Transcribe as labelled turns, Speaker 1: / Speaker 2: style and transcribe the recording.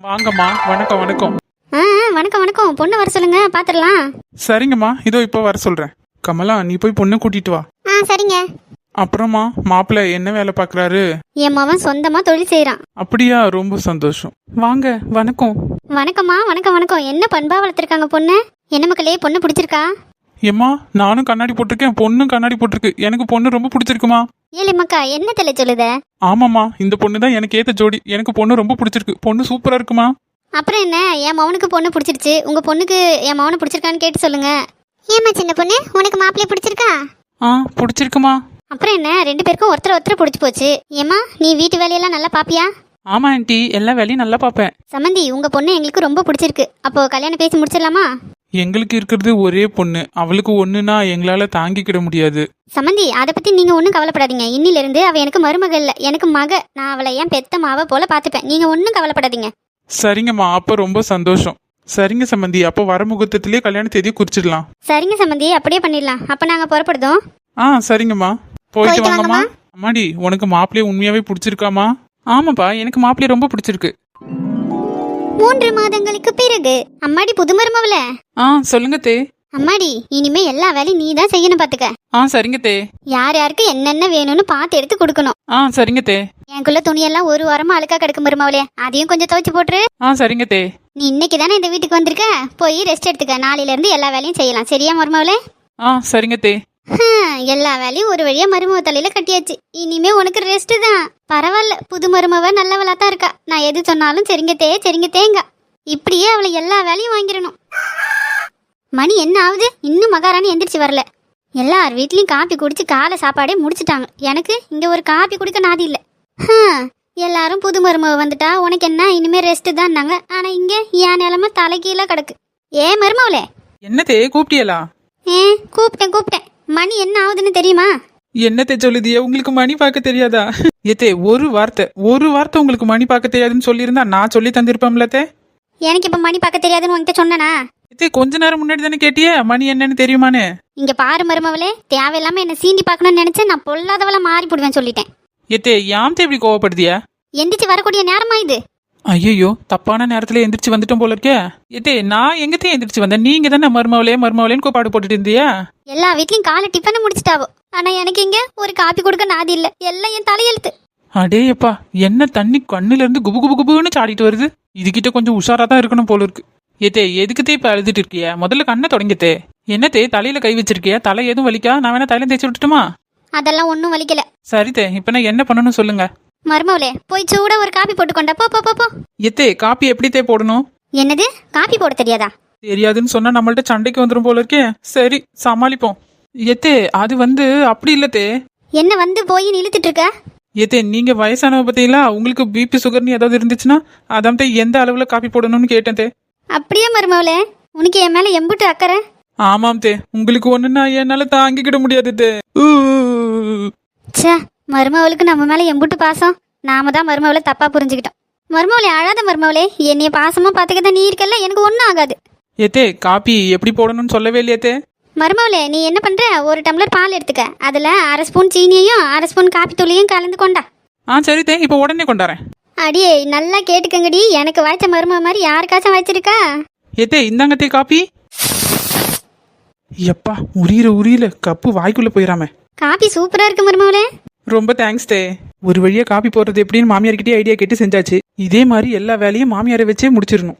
Speaker 1: வாங்கம்மா வணக்கம் வணக்கம்.
Speaker 2: ஆ ஆ, வணக்கம் வணக்கம். பொண்ணு வர சொல்லுங்க பாத்துடலாம்
Speaker 1: சரிங்கம்மா இதோ இப்போ வர சொல்றேன். கமலா நீ போய் பொண்ணு கூட்டிட்டு வா.
Speaker 2: ஆ சரிங்க.
Speaker 1: அப்புறமா மாப்பிள்ளை என்ன வேலை பார்க்கறாரு
Speaker 2: என் மவன் சொந்தமா தொழில் செய்யறான்
Speaker 1: அப்படியா ரொம்ப சந்தோஷம். வாங்க வணக்கம்.
Speaker 2: வணக்கம்மா வணக்கம் வணக்கம். என்ன பண்பா வளர்த்துருக்காங்க பொண்ணு? என்ன மக்களே பொண்ணு பிடிச்சிருக்கா?
Speaker 1: ஏம்மா நானும் கண்ணாடி போட்டிருக்கேன் பொண்ணும் கண்ணாடி போட்டிருக்கு. எனக்கு பொண்ணு ரொம்ப பிடிச்சிருக்குமா?
Speaker 2: ஏழை மக்கா என்ன தெரிய சொல்லுத?
Speaker 1: ஆமாம்மா இந்த பொண்ணு தான் எனக்கு ஏத்த ஜோடி. எனக்கு பொண்ணு ரொம்ப பிடிச்சிருக்கு. பொண்ணு சூப்பரா இருக்குமா?
Speaker 2: அப்புறம் என்ன? என் மவனுக்கு பொண்ணு பிடிச்சிருச்சு. உங்க பொண்ணுக்கு என் மவனை பிடிச்சிருக்கான்னு கேட்டு சொல்லுங்க. ஏமா சின்ன பொண்ணு? உனக்கு மாப்பிள்ளை பிடிச்சிருக்கா?
Speaker 1: ஆ பிடிச்சிருக்குமா?
Speaker 2: அப்புறம் என்ன? ரெண்டு பேருக்கும் ஒருத்தர் ஒருத்தர் பிடிச்சி போச்சு. ஏமா நீ வீட்டு வேலையெல்லாம் நல்லா பாப்பியா?
Speaker 1: ஆமா ஆண்டி. எல்லா வேலையும் நல்லா பார்ப்பேன்
Speaker 2: சம்மந்தி உங்க பொண்ணு எங்களுக்கு ரொம்ப பிடிச்சிருக்கு. அப்போ கல்யாணம் பேசி முடிச்சிடலாமா?
Speaker 1: எங்களுக்கு இருக்கிறது ஒரே பொண்ணு. அவளுக்கு ஒண்ணுனா எங்களால தாங்கிக்கிட முடியாது.
Speaker 2: சம்மந்தி அதை பத்தி நீங்க ஒன்றும் கவலைப்படாதீங்க. இன்னில இருந்து அவ எனக்கு மருமகள் இல்ல. எனக்கு மக. நான் அவளை என் பெத்த மாவ போல பாத்துப்பேன் நீங்க ஒன்றும் கவலைப்படாதீங்க.
Speaker 1: சரிங்கம்மா. அப்ப ரொம்ப சந்தோஷம். சரிங்க சம்பந்தி அப்போ வர முகூர்த்தத்திலேயே கல்யாண தேதியை குறிச்சிடலாம்.
Speaker 2: சரிங்க சம்மந்தி அப்படியே பண்ணிடலாம். அப்ப நாங்க புறப்படுதோம்.
Speaker 1: ஆ சரிங்கம்மா. போயிட்டு
Speaker 2: போயிட்டு
Speaker 1: வாங்கம்மா. அம்மாடி உனக்கு மாப்பிள்ளைய உண்மையாவே பிடிச்சிருக்காமா? ஆமாப்பா. எனக்கு மாப்பிள்ளைய ரொம்ப பிடிச்சிருக்கு.
Speaker 2: மூன்று மாதங்களுக்கு பிறகு. அம்மாடி புது மருமவள.
Speaker 1: ஆ சொல்லுங்க தே.
Speaker 2: அம்மாடி இனிமே எல்லா வேலையும் நீ தான் செய்யணும் பாத்துக்க.
Speaker 1: ஆ சரிங்க தே.
Speaker 2: யார் யாருக்கு என்னென்ன வேணும்னு பார்த்து எடுத்து கொடுக்கணும்.
Speaker 1: ஆ சரிங்க தே.
Speaker 2: எனக்குள்ள துணியெல்லாம் ஒரு வாரமா அழுக்கா கிடக்கு மருமவளே. அதையும் கொஞ்சம் துவைச்சு போட்டுரு.
Speaker 1: ஆ சரிங்க தே.
Speaker 2: நீ இன்னைக்கு தானே இந்த வீட்டுக்கு வந்திருக்க? போய் ரெஸ்ட் எடுத்துக்க. நாளையில இருந்து எல்லா வேலையும் செய்யலாம். சரியா மருமவளே?
Speaker 1: ஆ சரிங்க தே.
Speaker 2: எல்லா வேலையும் ஒரு வழியா மருமவ தலையில கட்டியாச்சு. இனிமே உனக்கு ரெஸ்ட் தான். பரவாயில்ல புது மருமவ நல்லவளா தான் இருக்கா. நான் எது சொன்னாலும் சரிங்க தே சரிங்க தேங்க இப்படியே அவளை எல்லா வேலையும் வாங்கிடணும். மணி என்ன ஆகுது? இன்னும் மகாராணி எந்திரிச்சு வரல. எல்லார் வீட்லயும் காப்பி குடிச்சு காலை சாப்பாடே முடிச்சிட்டாங்க. எனக்கு இங்க ஒரு காப்பி குடிக்க நாதி இல்ல. எல்லாரும் புது மருமவ வந்துட்டா. உனக்கு என்ன? இனிமே ரெஸ்ட் தான்னாங்க. ஆனா இங்க என் நிலைமை தலைகீழ கிடக்கு. ஏ மருமவளே?
Speaker 1: என்ன தே கூப்பிட்டியலா?
Speaker 2: ஏ கூப்பிட்டேன் கூப்பிட்டேன். மணி என்ன ஆகுதுன்னு தெரியுமா?
Speaker 1: என்னத்தை சொல்லுதியே உங்களுக்கு மணி பார்க்க தெரியாதா? ஏத்தே ஒரு வார்த்தை ஒரு வார்த்தை உங்களுக்கு மணி பார்க்க தெரியாதுன்னு சொல்லியிருந்தா நான் சொல்லி தந்திருப்பேன்ல தே.
Speaker 2: எனக்கு இப்ப மணி பார்க்க தெரியாதுன்னு உன்கிட்ட சொன்னனா?
Speaker 1: ஏத்தே கொஞ்ச நேரம் முன்னாடி தானே கேட்டியே மணி என்னன்னு தெரியுமான்னு?
Speaker 2: இங்க பாரு மருமவளே தேவையில்லாம என்ன சீண்டி பார்க்கணும்னு நினைச்சு நான் பொல்லாதவள மாறி போடுவேன் சொல்லிட்டேன்.
Speaker 1: ஏத்தே யாம் இப்படி கோவப்படுதியா?
Speaker 2: எந்திரிச்சு வரக்கூடிய நேரமா இது?
Speaker 1: ஐயோ தப்பான நேரத்துல எந்திரிச்சு வந்துட்டோம் போல இருக்கே ஏத்தே நான் எங்கத்தே எந்திரிச்சு வந்தேன்? நீங்க தானே மருமவளே மருமவளேன்னு கூப்பாடு போட்டுட்டு இருந்தியா?
Speaker 2: எல்லா வீட்லயும் காலை டிஃபனை முடிச்சிட்டாவோ? ஆனா எனக்கு இங்க ஒரு காப்பி கொடுக்க நாதி இல்ல. எல்லாம் என் தலையெழுத்து.
Speaker 1: அடேயப்பா என்ன தண்ணி கண்ணுல இருந்து குபு குபு குபுன்னு சாடிட்டு வருது? இதுகிட்ட கொஞ்சம் உஷாரா தான் இருக்கணும் போல இருக்கு ஏத்தே எதுக்குத்தே இப்ப அழுதுட்டு இருக்கிய? முதல்ல கண்ணை தொடங்கித்தே என்னத்தே தலையில கை வச்சிருக்கிய? தலை எதுவும் வலிக்கா? நான் வேணா தலையில தேய்ச்சி விட்டுட்டுமா?
Speaker 2: அதெல்லாம் ஒன்றும் வலிக்கல.
Speaker 1: சரித்தே இப்ப நான் என்ன பண்ணணும் சொல்லுங்க.
Speaker 2: மருமவளே போய் சூட ஒரு காப்பி போட்டு கொண்டா. போ போ போ போ.
Speaker 1: எத்தே காப்பி எப்படித்தே போடணும்?
Speaker 2: என்னது? காப்பி போட தெரியாதா?
Speaker 1: தெரியாதுன்னு சொன்னா நம்மள்ட்ட சண்டைக்கு வந்துரும் போல இருக்கே. சரி சமாளிப்போம். எத்தே அது வந்து அப்படி இல்லத்தே
Speaker 2: என்ன வந்து போய் இழுத்துட்டு இருக்க?
Speaker 1: ஏத்தே நீங்க வயசானவ பத்தீங்களா? உங்களுக்கு பிபி சுகர்னு ஏதாவது இருந்துச்சுன்னா அதான் தே எந்த அளவுல காப்பி போடணும்னு கேட்டேன் தே.
Speaker 2: அப்படியே மருமவளே? உனக்கு என் மேல எம்புட்டு அக்கறை?
Speaker 1: ஆமாம் தே. உங்களுக்கு ஒண்ணுன்னா என்னால தாங்கிக்கிட முடியாது தே.
Speaker 2: ச்சே மருமவளுக்கு நம்ம மேல எம்புட்டு பாசம். நாம தான் மருமவளை தப்பா புரிஞ்சுக்கிட்டோம். மருமவளே அழாத மருமவளே என்னைய பாசமா பாத்துக்கிட்ட நீ இருக்கல்ல எனக்கு ஒன்றும் ஆகாது.
Speaker 1: ஏத்தே காப்பி எப்படி போடணும்னு சொல்லவே இல்லையே
Speaker 2: மருமவளே நீ என்ன பண்ற? ஒரு டம்ளர் பால் எடுத்துக்க. அதுல அரை ஸ்பூன் சீனியையும் அரை ஸ்பூன் காப்பி தூளையும் கலந்து கொண்டா.
Speaker 1: ஆ சரி தே இப்போ உடனே கொண்டாரேன்
Speaker 2: அடியே நல்லா கேட்டுக்கங்கடி. எனக்கு வாய்ச்ச மருமவ மாதிரி யாருக்காச்சும் வாய்ச்சிருக்கா?
Speaker 1: ஏத்தே இந்தாங்க தே காப்பி. எப்பா உரியல உரியல கப்பு வாய்க்குள்ள போயிடாம
Speaker 2: காப்பி சூப்பரா இருக்கு மருமவளே.
Speaker 1: ரொம்ப தேங்க்ஸ்டே ஒரு வழியா காப்பி போடுறது எப்படின்னு மாமியார்கிட்டயே ஐடியா கேட்டு செஞ்சாச்சு. இதே மாதிரி எல்லா வேலையும் மாமியாரை வச்சே முடிச்சிடணும்.